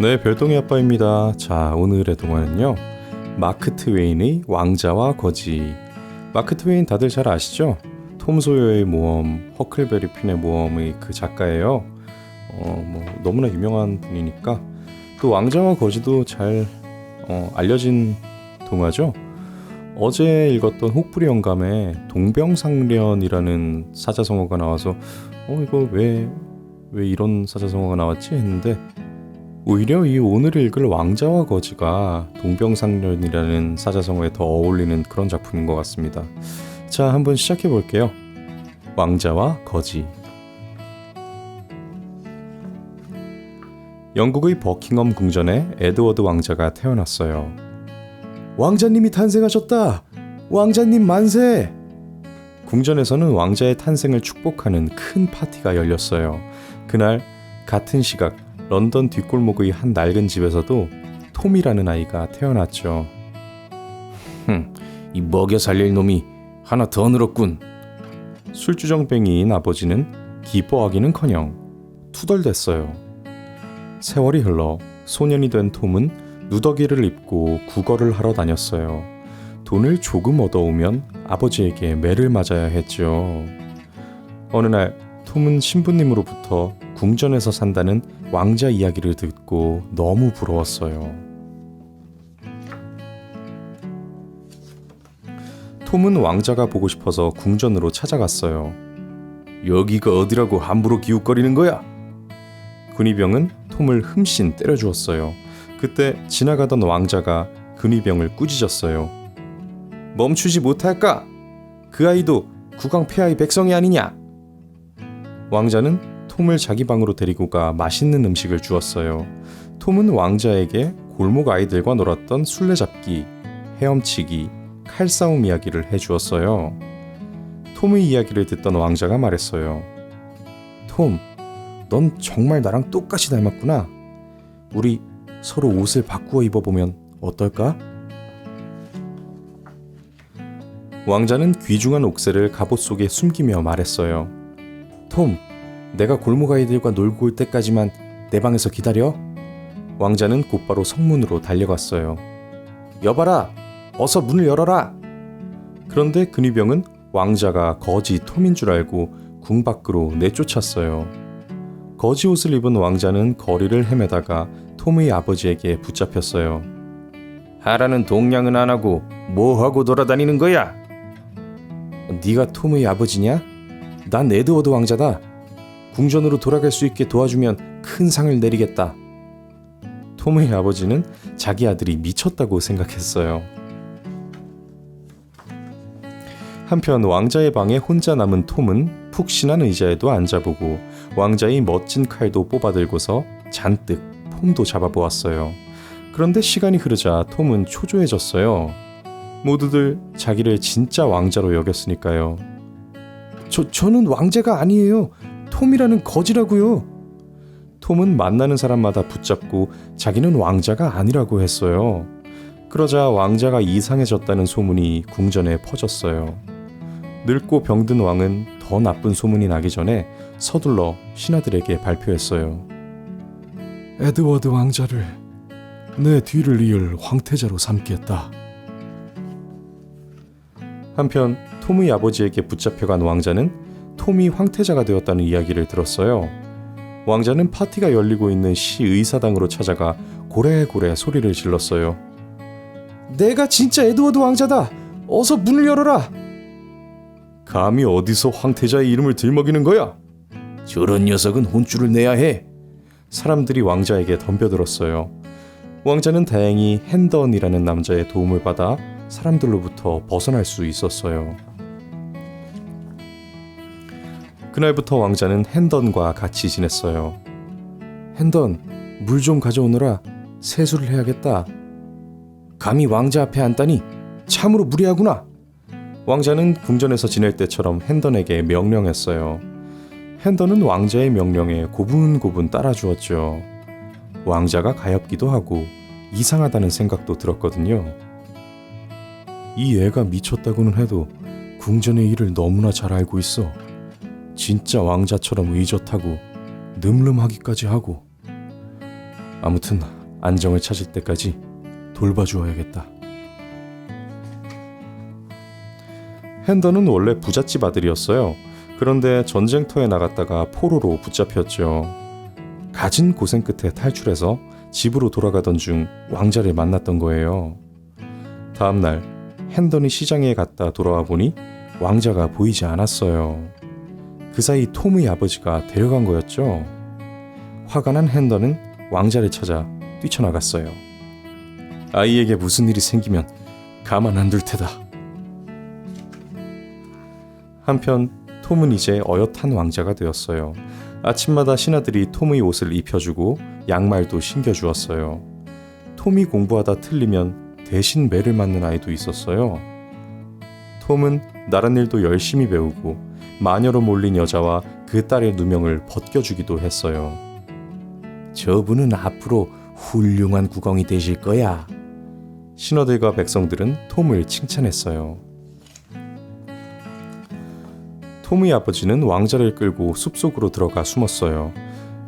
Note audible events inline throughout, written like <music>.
네, 별동이 아빠입니다. 자, 오늘의 동화는요. 마크 트웨인의 왕자와 거지. 마크 트웨인 다들 잘 아시죠? 톰 소여의 모험, 허클베리 핀의 모험의 그 작가예요. 어, 뭐 너무나 유명한 분이니까 또 왕자와 거지도 잘 어, 알려진 동화죠. 어제 읽었던 혹부리 영감에 동병상련이라는 사자성어가 나와서 어 이거 왜 왜 이런 사자성어가 나왔지 했는데 오히려 이 오늘 읽을 왕자와 거지가 동병상련이라는 사자성어에 더 어울리는 그런 작품인 것 같습니다. 자, 한번 시작해 볼게요. 왕자와 거지. 영국의 버킹엄 궁전에 에드워드 왕자가 태어났어요. 왕자님이 탄생하셨다! 왕자님 만세! 궁전에서는 왕자의 탄생을 축복하는 큰 파티가 열렸어요. 그날 같은 시각 런던 뒷골목의 한 낡은 집에서도 톰이라는 아이가 태어났죠. 흠, 이 먹여 살릴 놈이 하나 더 늘었군. 술주정뱅이인 아버지는 기뻐하기는커녕 투덜댔어요. 세월이 흘러 소년이 된 톰은 누더기를 입고 국어를 하러 다녔어요. 돈을 조금 얻어오면 아버지에게 매를 맞아야 했죠. 어느 날 톰은 신부님으로부터 궁전에서 산다는 왕자 이야기를 듣고 너무 부러웠어요. 톰은 왕자가 보고 싶어서 궁전으로 찾아갔어요. 여기가 어디라고 함부로 기웃거리는 거야? 근위병은 톰을 흠씬 때려주었어요. 그때 지나가던 왕자가 근위병을 꾸짖었어요. 멈추지 못할까? 그 아이도 국왕 폐하의 백성이 아니냐? 왕자는 톰을 자기 방으로 데리고 가 맛있는 음식을 주었어요. 톰은 왕자에게 골목 아이들과 놀았던 술래잡기, 헤엄치기, 칼싸움 이야기를 해주었어요. 톰의 이야기를 듣던 왕자가 말했어요. 톰, 넌 정말 나랑 똑같이 닮았구나. 우리 서로 옷을 바꾸어 입어보면 어떨까? 왕자는 귀중한 옥새를 갑옷 속에 숨기며 말했어요. 톰, 내가 골목 아이들과 놀고 올 때까지만 내 방에서 기다려. 왕자는 곧바로 성문으로 달려갔어요. 여봐라, 어서 문을 열어라. 그런데 근위병은 왕자가 거지 톰인 줄 알고 궁 밖으로 내쫓았어요. 거지 옷을 입은 왕자는 거리를 헤매다가 톰의 아버지에게 붙잡혔어요. 하라는 동냥은 안 하고 뭐 하고 돌아다니는 거야? 네가 톰의 아버지냐? 난 에드워드 왕자다. 궁전으로 돌아갈 수 있게 도와주면 큰 상을 내리겠다. 톰의 아버지는 자기 아들이 미쳤다고 생각했어요. 한편 왕자의 방에 혼자 남은 톰은 푹신한 의자에도 앉아보고 왕자의 멋진 칼도 뽑아들고서 잔뜩 폼도 잡아보았어요. 그런데 시간이 흐르자 톰은 초조해졌어요. 모두들 자기를 진짜 왕자로 여겼으니까요. 저, 저는 왕자가 아니에요. 톰이라는 거지라고요. 톰은 만나는 사람마다 붙잡고 자기는 왕자가 아니라고 했어요. 그러자 왕자가 이상해졌다는 소문이 궁전에 퍼졌어요. 늙고 병든 왕은 더 나쁜 소문이 나기 전에 서둘러 신하들에게 발표했어요. 에드워드 왕자를 내 뒤를 이을 황태자로 삼겠다. 한편 톰의 아버지에게 붙잡혀간 왕자는 톰이 황태자가 되었다는 이야기를 들었어요. 왕자는 파티가 열리고 있는 시 의사당으로 찾아가 고래고래 소리를 질렀어요. 내가 진짜 에드워드 왕자다. 어서 문을 열어라. 감히 어디서 황태자의 이름을 들먹이는 거야? 저런 녀석은 혼쭐을 내야 해. 사람들이 왕자에게 덤벼들었어요. 왕자는 다행히 핸던이라는 남자의 도움을 받아 사람들로부터 벗어날 수 있었어요. 그날부터 왕자는 핸던과 같이 지냈어요. 핸던, 물 좀 가져오너라. 세수를 해야겠다. 감히 왕자 앞에 앉다니 참으로 무례하구나. 왕자는 궁전에서 지낼 때처럼 핸던에게 명령했어요. 핸던은 왕자의 명령에 고분고분 따라주었죠. 왕자가 가엾기도 하고 이상하다는 생각도 들었거든요. 이 애가 미쳤다고는 해도 궁전의 일을 너무나 잘 알고 있어. 진짜 왕자처럼 의젓하고 늠름하기까지 하고 아무튼 안정을 찾을 때까지 돌봐주어야겠다. 핸더는 원래 부잣집 아들이었어요. 그런데 전쟁터에 나갔다가 포로로 붙잡혔죠. 갖은 고생 끝에 탈출해서 집으로 돌아가던 중 왕자를 만났던 거예요. 다음 날 핸더니 시장에 갔다 돌아와 보니 왕자가 보이지 않았어요. 그 사이 톰의 아버지가 데려간 거였죠. 화가 난 핸더는 왕자를 찾아 뛰쳐나갔어요. 아이에게 무슨 일이 생기면 가만 안 둘 테다. 한편 톰은 이제 어엿한 왕자가 되었어요. 아침마다 신하들이 톰의 옷을 입혀주고 양말도 신겨주었어요. 톰이 공부하다 틀리면 대신 매를 맞는 아이도 있었어요. 톰은 나란 일도 열심히 배우고 마녀로 몰린 여자와 그 딸의 누명을 벗겨주기도 했어요. 저분은 앞으로 훌륭한 국왕이 되실 거야. 신하들과 백성들은 톰을 칭찬했어요. 톰의 아버지는 왕자를 끌고 숲속으로 들어가 숨었어요.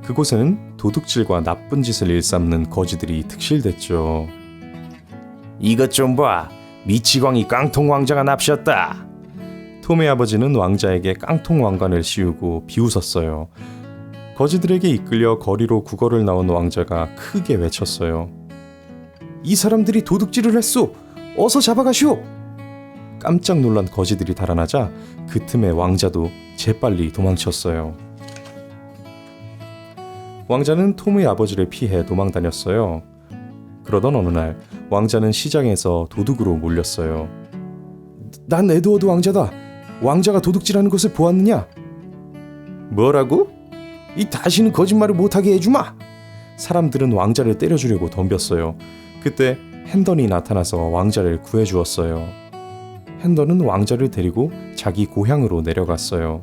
그곳에는 도둑질과 나쁜 짓을 일삼는 거지들이 특실됐죠. 이것 좀 봐. 미치광이 깡통 왕자가 납셨다. 톰의 아버지는 왕자에게 깡통 왕관을 씌우고 비웃었어요. 거지들에게 이끌려 거리로 구걸을 나온 왕자가 크게 외쳤어요. 이 사람들이 도둑질을 했소. 어서 잡아가시오. 깜짝 놀란 거지들이 달아나자 그 틈에 왕자도 재빨리 도망쳤어요. 왕자는 톰의 아버지를 피해 도망 다녔어요. 그러던 어느 날 왕자는 시장에서 도둑으로 몰렸어요. 난 에드워드 왕자다. 왕자가 도둑질하는 것을 보았느냐? 뭐라고? 이 다시는 거짓말을 못하게 해주마. 사람들은 왕자를 때려주려고 덤볐어요. 그때 핸던이 나타나서 왕자를 구해주었어요. 핸던은 왕자를 데리고 자기 고향으로 내려갔어요.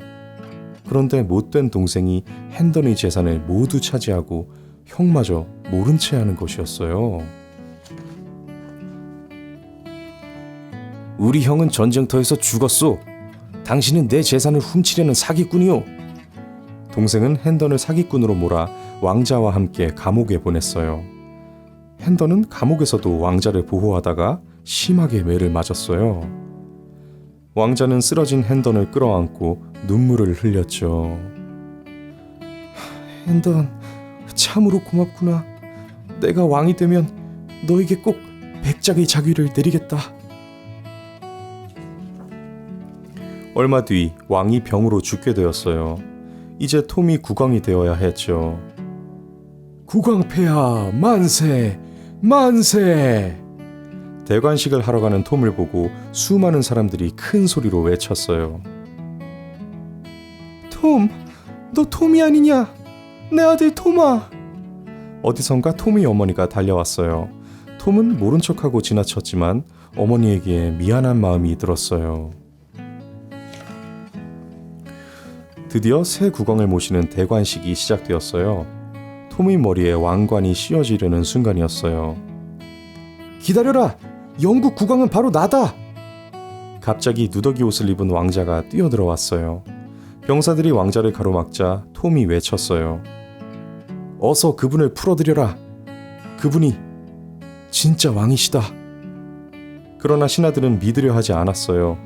그런데 못된 동생이 핸던의 재산을 모두 차지하고 형마저 모른 채 하는 것이었어요. 우리 형은 전쟁터에서 죽었소. 당신은 내 재산을 훔치려는 사기꾼이오. 동생은 핸던을 사기꾼으로 몰아 왕자와 함께 감옥에 보냈어요. 핸던은 감옥에서도 왕자를 보호하다가 심하게 매를 맞았어요. 왕자는 쓰러진 핸던을 끌어안고 눈물을 흘렸죠. 핸던, 참으로 고맙구나. 내가 왕이 되면 너에게 꼭 백작의 자귀를 내리겠다. 얼마 뒤 왕이 병으로 죽게 되었어요. 이제 톰이 국왕이 되어야 했죠. 국왕폐하 만세 만세 대관식을 하러 가는 톰을 보고 수많은 사람들이 큰 소리로 외쳤어요. 톰, 너 톰이 아니냐? 내 아들 톰아. 어디선가 톰의 어머니가 달려왔어요. 톰은 모른 척하고 지나쳤지만 어머니에게 미안한 마음이 들었어요. 드디어 새 국왕을 모시는 대관식이 시작되었어요. 톰의 머리에 왕관이 씌워지려는 순간이었어요. 기다려라! 영국 국왕은 바로 나다! 갑자기 누더기 옷을 입은 왕자가 뛰어들어왔어요. 병사들이 왕자를 가로막자 톰이 외쳤어요. 어서 그분을 풀어드려라. 그분이 진짜 왕이시다. 그러나 신하들은 믿으려 하지 않았어요.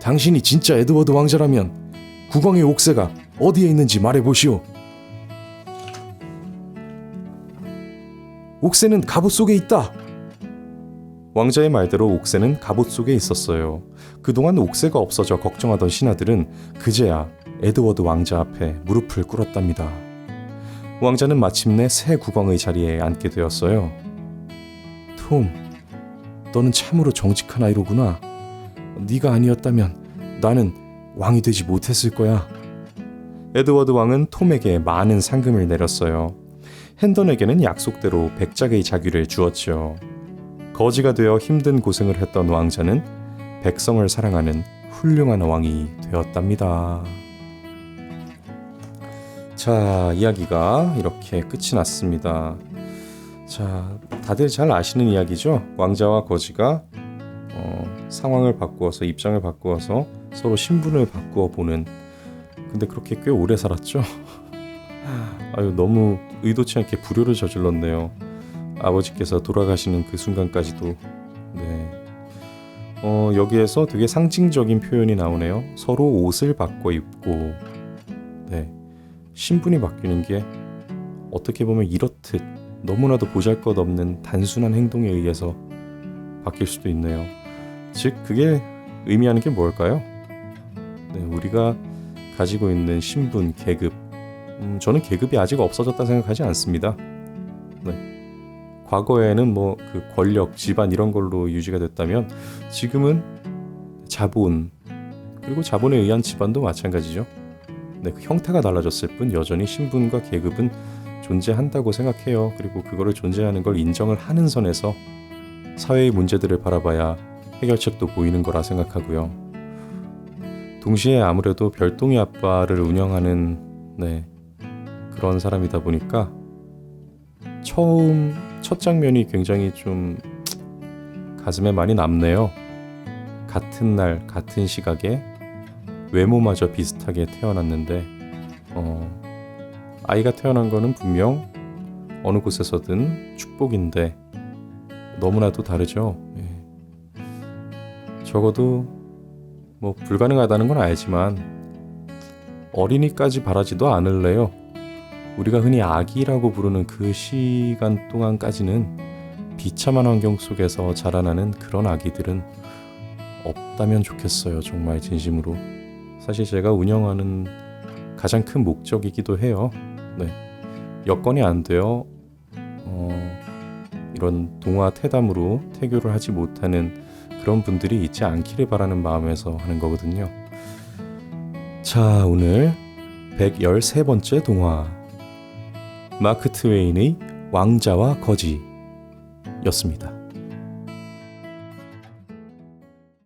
당신이 진짜 에드워드 왕자라면 국왕의 옥새가 어디에 있는지 말해보시오. 옥새는 갑옷 속에 있다. 왕자의 말대로 옥새는 갑옷 속에 있었어요. 그동안 옥새가 없어져 걱정하던 신하들은 그제야 에드워드 왕자 앞에 무릎을 꿇었답니다. 왕자는 마침내 새 국왕의 자리에 앉게 되었어요. 톰, 너는 참으로 정직한 아이로구나. 네가 아니었다면 나는 왕이 되지 못했을 거야. 에드워드 왕은 톰에게 많은 상금을 내렸어요. 핸던에게는 약속대로 백작의 자귀를 주었죠. 거지가 되어 힘든 고생을 했던 왕자는 백성을 사랑하는 훌륭한 왕이 되었답니다. 자, 이야기가 이렇게 끝이 났습니다. 자, 다들 잘 아시는 이야기죠? 왕자와 거지가 어, 상황을 바꾸어서 입장을 바꾸어서 서로 신분을 바꾸어 보는 근데 그렇게 꽤 오래 살았죠. <laughs> 아유 너무 의도치 않게 불효를 저질렀네요. 아버지께서 돌아가시는 그 순간까지도 네. 어, 여기에서 되게 상징적인 표현이 나오네요. 서로 옷을 바꿔 입고 네. 신분이 바뀌는 게 어떻게 보면 이렇듯 너무나도 보잘것없는 단순한 행동에 의해서 바뀔 수도 있네요. 즉 그게 의미하는 게 뭘까요? 네, 우리가 가지고 있는 신분, 계급. 음, 저는 계급이 아직 없어졌다 생각하지 않습니다. 네. 과거에는 뭐 그 권력, 집안 이런 걸로 유지가 됐다면 지금은 자본 그리고 자본에 의한 집안도 마찬가지죠. 네, 그 형태가 달라졌을 뿐 여전히 신분과 계급은 존재한다고 생각해요. 그리고 그거를 존재하는 걸 인정을 하는 선에서 사회의 문제들을 바라봐야 해결책도 보이는 거라 생각하고요. 동시에 아무래도 별동이 아빠를 운영하는 네, 그런 사람이다 보니까 처음 첫 장면이 굉장히 좀 가슴에 많이 남네요. 같은 날 같은 시각에 외모마저 비슷하게 태어났는데 어, 아이가 태어난 거는 분명 어느 곳에서든 축복인데 너무나도 다르죠. 예. 적어도 뭐 불가능하다는 건 알지만 어린이까지 바라지도 않을래요. 우리가 흔히 아기라고 부르는 그 시간 동안까지는 비참한 환경 속에서 자라나는 그런 아기들은 없다면 좋겠어요. 정말 진심으로. 사실 제가 운영하는 가장 큰 목적이기도 해요. 네. 여건이 안 돼요. 어, 이런 동화 태담으로 태교를 하지 못하는 그런 분들이 있지 않기를 바라는 마음에서 하는 거거든요. 자, 오늘 113번째 동화. 마크 트웨인의 왕자와 거지 였습니다.